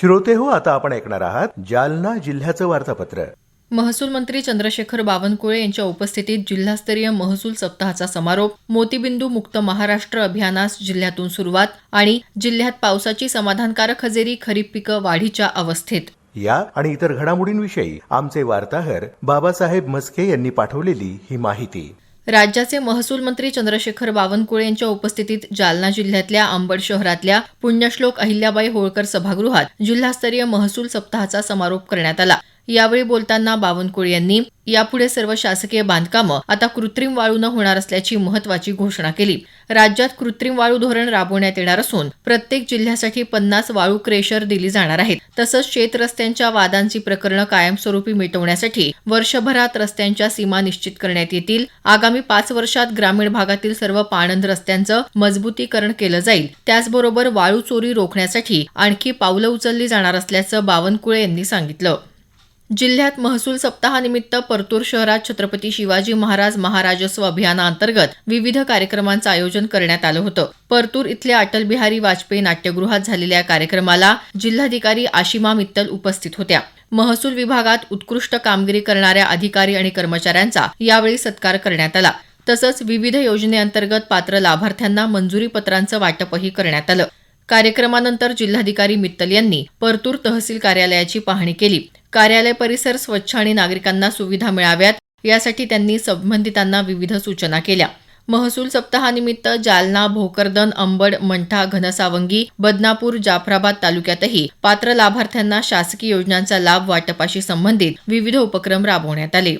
श्रोते हो आता आपण ऐकणार आहात जालना जिल्ह्याचं वार्तापत्र. महसूल मंत्री चंद्रशेखर बावनकुळे यांच्या उपस्थितीत जिल्हास्तरीय महसूल सप्ताहाचा समारोप मोतीबिंदू मुक्त महाराष्ट्र अभियानास जिल्ह्यातून सुरुवात आणि जिल्ह्यात पावसाची समाधानकारक हजेरी खरीप पिकं वाढीच्या अवस्थेत. या आणि इतर घडामोडींविषयी आमचे वार्ताहर बाबासाहेब मस्के यांनी पाठवलेली ही माहिती. राज्याचे महसूल मंत्री चंद्रशेखर बावनकुळे यांच्या उपस्थितीत जालना जिल्ह्यातल्या अंबड शहरातल्या पुण्यश्लोक अहिल्याबाई होळकर सभागृहात जिल्हास्तरीय महसूल सप्ताहाचा समारोप करण्यात आला. यावेळी बोलताना बावनकुळे यांनी यापुढे सर्व शासकीय बांधकामं आता कृत्रिम वाळूनं होणार असल्याची महत्वाची घोषणा केली. राज्यात कृत्रिम वाळू धोरण राबवण्यात येणार असून प्रत्येक जिल्ह्यासाठी पन्नास वाळू क्रेशर दिली जाणार आहेत. तसंच शेत रस्त्यांच्या वादांची प्रकरणं कायमस्वरूपी मिटवण्यासाठी वर्षभरात रस्त्यांच्या सीमा निश्चित करण्यात येतील. आगामी पाच वर्षात ग्रामीण भागातील सर्व पाणंद रस्त्यांचं मजबूतीकरण केलं जाईल. त्याचबरोबर वाळू चोरी रोखण्यासाठी आणखी पावलं उचलली जाणार असल्याचं बावनकुळे यांनी सांगितलं. जिल्ह्यात महसूल सप्ताहानिमित्त परतूर शहरात छत्रपती शिवाजी महाराज महाराजस्व अभियानाअंतर्गत विविध कार्यक्रमांचं आयोजन करण्यात आलं होतं. परतूर इथल्या अटल बिहारी वाजपेयी नाट्यगृहात झालेल्या या कार्यक्रमाला जिल्हाधिकारी आशिमा मित्तल उपस्थित होत्या. महसूल विभागात उत्कृष्ट कामगिरी करणाऱ्या अधिकारी आणि कर्मचाऱ्यांचा यावेळी सत्कार करण्यात आला. तसंच विविध योजनेअंतर्गत पात्र लाभार्थ्यांना मंजुरी पत्रांचं वाटपही करण्यात आलं. कार्यक्रमानंतर जिल्हाधिकारी मित्तल यांनी परतूर तहसील कार्यालयाची पाहणी केली. कार्यालय परिसर स्वच्छ आणि नागरिकांना सुविधा मिळाव्यात यासाठी त्यांनी संबंधितांना विविध सूचना केल्या. महसूल सप्ताहानिमित्त जालना भोकरदन अंबड मंठा घनसावंगी बदनापूर जाफराबाद तालुक्यातही पात्र लाभार्थ्यांना शासकीय योजनांचा लाभ वाटपाशी संबंधित विविध उपक्रम राबवण्यात आले.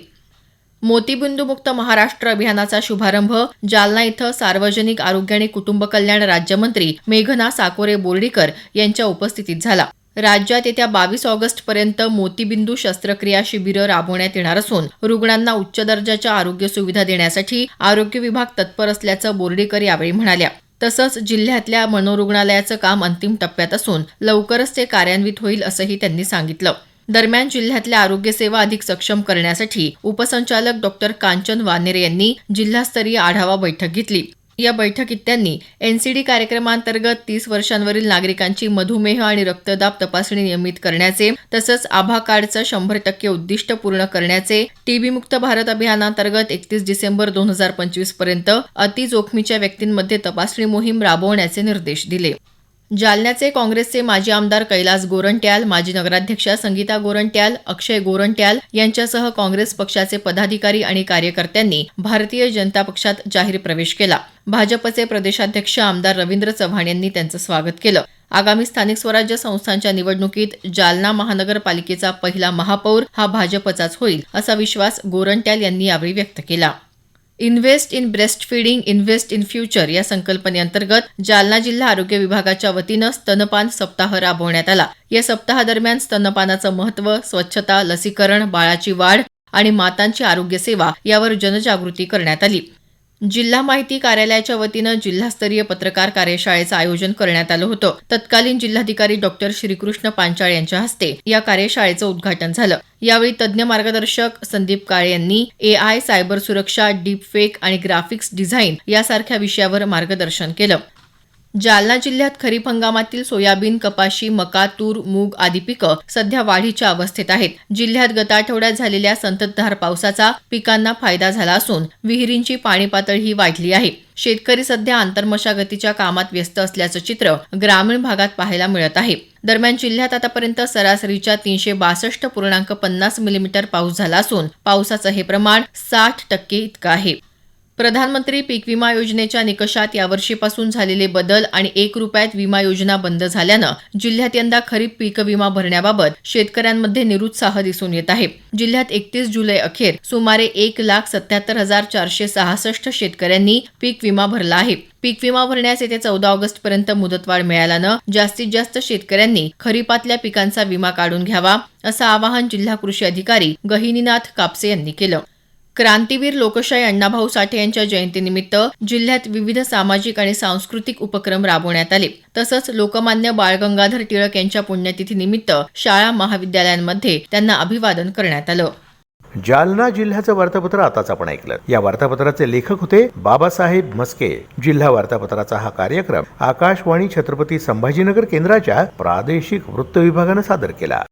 मोतीबिंदूमुक्त महाराष्ट्र अभियानाचा शुभारंभ जालना इथं सार्वजनिक आरोग्य आणि कुटुंब कल्याण राज्यमंत्री मेघना साकोरे बोर्डीकर यांच्या उपस्थितीत झाला. राज्यात येत्या बावीस ऑगस्टपर्यंत मोतीबिंदू शस्त्रक्रिया शिबिरं राबवण्यात येणार असून रुग्णांना उच्च दर्जाच्या आरोग्य सुविधा देण्यासाठी आरोग्य विभाग तत्पर असल्याचं बोर्डीकर यावेळी म्हणाल्या. तसंच जिल्ह्यातल्या मनोरुग्णालयाचं काम अंतिम टप्प्यात असून लवकरच ते कार्यान्वित होईल असंही त्यांनी सांगितलं. दरम्यान जिल्ह्यातल्या आरोग्य सेवा अधिक सक्षम करण्यासाठी उपसंचालक डॉक्टर कांचन वानेरे यांनी जिल्हास्तरीय आढावा बैठक घेतली. या बैठकीत त्यांनी एनसीडी कार्यक्रमांतर्गत तीस वर्षांवरील नागरिकांची मधुमेह आणि रक्तदाब तपासणी नियमित करण्याचे तसंच आभा कार्डचं शंभर टक्के उद्दिष्ट पूर्ण करण्याचे टीबीमुक्त भारत अभियानांतर्गत एकतीस डिसेंबर दोन हजार पंचवीसपर्यंत अतिजोखमीच्या व्यक्तींमध्ये तपासणी मोहीम राबवण्याचे निर्देश दिले. जालन्याचे काँग्रेसचे माजी आमदार कैलास गोरंट्याल माजी नगराध्यक्षा संगीता गोरंट्याल अक्षय गोरंट्याल यांच्यासह काँग्रेस पक्षाचे पदाधिकारी आणि कार्यकर्त्यांनी भारतीय जनता पक्षात जाहीर प्रवेश केला. भाजपचे प्रदेशाध्यक्ष आमदार रवींद्र चव्हाण यांनी त्यांचं स्वागत केलं. आगामी स्थानिक स्वराज्य संस्थांच्या निवडणुकीत जालना महानगरपालिकेचा पहिला महापौर हा भाजपचाच होईल असा विश्वास गोरंट्याल यांनी यावेळी व्यक्त केला. Invest in breast feeding invest in future या संकल्पनेअंतर्गत जालना जिल्हा आरोग्य विभागाच्या वतीनं स्तनपान सप्ताह राबवण्यात आला. या सप्ताहादरम्यान स्तनपानाचं महत्त्व स्वच्छता लसीकरण बाळाची वाढ आणि मातांची आरोग्य सेवा यावर जनजागृती करण्यात आली. जिल्हा माहिती कार्यालयाच्या वतीनं जिल्हास्तरीय पत्रकार कार्यशाळेचं आयोजन करण्यात आलं होतं. तत्कालीन जिल्हाधिकारी डॉक्टर श्रीकृष्ण पांचाळ यांच्या हस्ते या कार्यशाळेचं उद्घाटन झालं. यावेळी तज्ज्ञ मार्गदर्शक संदीप काळे यांनी एआय सायबर सुरक्षा डीप फेक आणि ग्राफिक्स डिझाईन यासारख्या विषयावर मार्गदर्शन केलं. जालना जिल्ह्यात खरीप हंगामातील सोयाबीन कपाशी मका तूर मूग आदी पिकं सध्या वाढीच्या अवस्थेत आहेत. जिल्ह्यात गत आठवड्यात झालेल्या संततधार पावसाचा पिकांना फायदा झाला असून विहिरींची पाणी पातळीही वाढली आहे. शेतकरी सध्या आंतरमशागतीच्या कामात व्यस्त असल्याचं चित्र ग्रामीण भागात पाहायला मिळत आहे. दरम्यान जिल्ह्यात आतापर्यंत सरासरीच्या तीनशे बासष्ट पूर्णांक पन्नास मिलीमीटर पाऊस झाला असून पावसाचं हे प्रमाण साठ टक्के इतकं आहे. प्रधानमंत्री पीक विमा योजनेच्या निकषात यावर्षीपासून झालेले बदल आणि एक रुपयात विमा योजना बंद झाल्यानं जिल्ह्यात यंदा खरीप पीक विमा भरण्याबाबत शेतकऱ्यांमध्ये निरुत्साह दिसून येत आहे. जिल्ह्यात एकतीस जुलै अखेर सुमारे एक लाख सत्याहत्तर हजार चारशे सहासष्ट शेतकऱ्यांनी पीक विमा भरला आहे. पीक विमा भरण्यास येत्या चौदा ऑगस्ट पर्यंत मुदतवाढ मिळाल्यानं जास्तीत जास्त शेतकऱ्यांनी खरीपातल्या पिकांचा विमा काढून घ्यावा असं आवाहन जिल्हा कृषी अधिकारी गहिनीनाथ कापसे यांनी केलं. क्रांतीवीर लोकशाही अण्णाभाऊ साठे यांच्या जयंतीनिमित्त जिल्ह्यात विविध सामाजिक आणि सांस्कृतिक उपक्रम राबवण्यात आले. तसंच लोकमान्य बाळ गंगाधर टिळक यांच्या पुण्यतिथीनिमित्त शाळा महाविद्यालयांमध्ये त्यांना अभिवादन करण्यात आलं. जालना जिल्ह्याचं वार्तापत्र आताच आपण ऐकलं. या वार्तापत्राचे लेखक होते बाबासाहेब मस्के जिल्हा वार्तापत्राचा हा कार्यक्रम आकाशवाणी छत्रपती संभाजीनगर केंद्राच्या प्रादेशिक वृत्त विभागानं सादर केला.